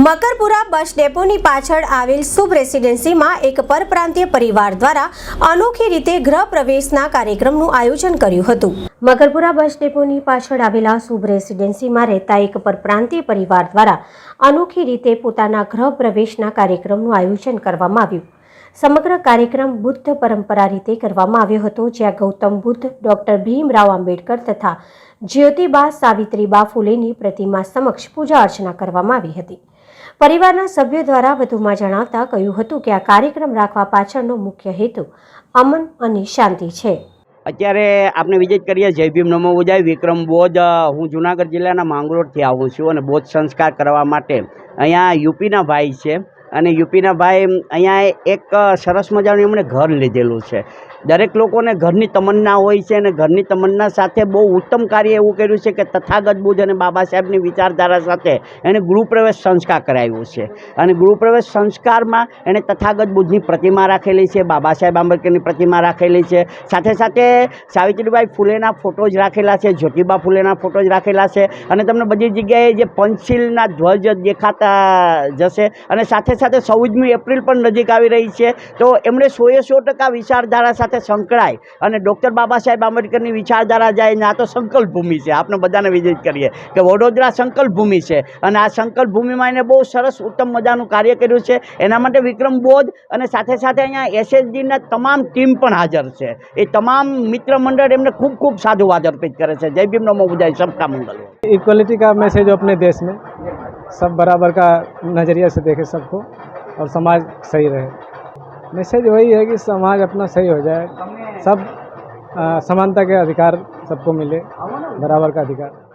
મકરપુરા બસ ડેપોની પાછળ આવેલ શુભ રેસિડેન્સીમાં એક પરપ્રાંતીય પરિવાર દ્વારા અનોખી રીતે ગૃહ પ્રવેશના કાર્યક્રમનું આયોજન કર્યું હતું. મકરપુરા બસ ડેપોની પાછળ આવેલા શુભ રેસિડેન્સીમાં રહેતા એક પરપ્રાંતીય પરિવાર દ્વારા અનોખી રીતે પોતાના ગૃહ પ્રવેશના કાર્યક્રમનું આયોજન કરવામાં આવ્યું. સમગ્ર કાર્યક્રમ બુદ્ધ પરંપરા રીતે કરવામાં આવ્યો હતો, જ્યાં ગૌતમ બુદ્ધ, ડોક્ટર ભીમરાવ આંબેડકર તથા જ્યોતિબા સાવિત્રીબા ફૂલેની પ્રતિમા સમક્ષ પૂજા અર્ચના કરવામાં આવી હતી. પરિવારના સભ્યો દ્વારા વધુમાં જણાવતા કહ્યું હતું કે આ કાર્યક્રમ રાખવા પાછળનો મુખ્ય હેતુ અમન અને શાંતિ છે. અત્યારે આપણે વિઝિટ કરીએ, જય ભીમ નમો ઉજાય વિક્રમ બોધ. હું જુનાગઢ જિલ્લાના માંગરોળથી આવું છું અને બોધ સંસ્કાર કરવા માટે અહીંયા યુપીના ભાઈ છે. અને યુપીના ભાઈ અહીંયા એક સરસ મજાનું એમણે ઘર લીધેલું છે. દરેક લોકોને ઘરની તમન્ના હોય છે અને ઘરની તમન્ના સાથે બહુ ઉત્તમ કાર્ય એવું કર્યું છે કે તથાગત બુદ્ધ અને બાબા સાહેબની વિચારધારા સાથે એણે ગૃહપ્રવેશ સંસ્કાર કરાવ્યું છે. અને ગૃહપ્રવેશ સંસ્કારમાં એણે તથાગત બુદ્ધની પ્રતિમા રાખેલી છે, બાબા સાહેબ આંબેડકરની પ્રતિમા રાખેલી છે. સાથે સાથે સાવિત્રીબાઈ ફૂલેના ફોટો જ રાખેલા છે, જ્યોતિબા ફૂલેના ફોટોજ રાખેલા છે. અને તમને બધી જગ્યાએ જે પંચશીલના ધ્વજ દેખાતા જશે. અને સાથે સાથે ચૌદમી એપ્રિલ પણ નજીક આવી રહી છે તો એમણે સોએ સો ટકા વિચારધારા સાથે સંકળાય અને ડૉક્ટર બાબા સાહેબ આંબેડકરની વિચારધારા જાય ને આ તો સંકલ્પ ભૂમિ છે આપણે બધાને વિઝિટ કરીએ કે વડોદરા સંકલ્પ ભૂમિ છે અને આ સંકલ્પ ભૂમિમાં એને બહુ સરસ ઉત્તમ મજાનું કાર્ય કર્યું છે એના માટે વિક્રમ બોધ અને સાથે સાથે અહીંયા એસએસજીના તમામ ટીમ પણ હાજર છે એ તમામ મિત્ર મંડળ એમને ખૂબ ખૂબ સાધુવાદ અર્પિત કરે છે જય ભીમ નમો બુજાય સબકા મંગલ હો इक्वलिटी का मैसेज हो अपने देश में सब बराबर का नज़रिया से देखे सबको और समाज सही रहे। मैसेज वही है कि समाज अपना सही हो जाए। सब समानता के अधिकार सबको मिले, बराबर का अधिकार।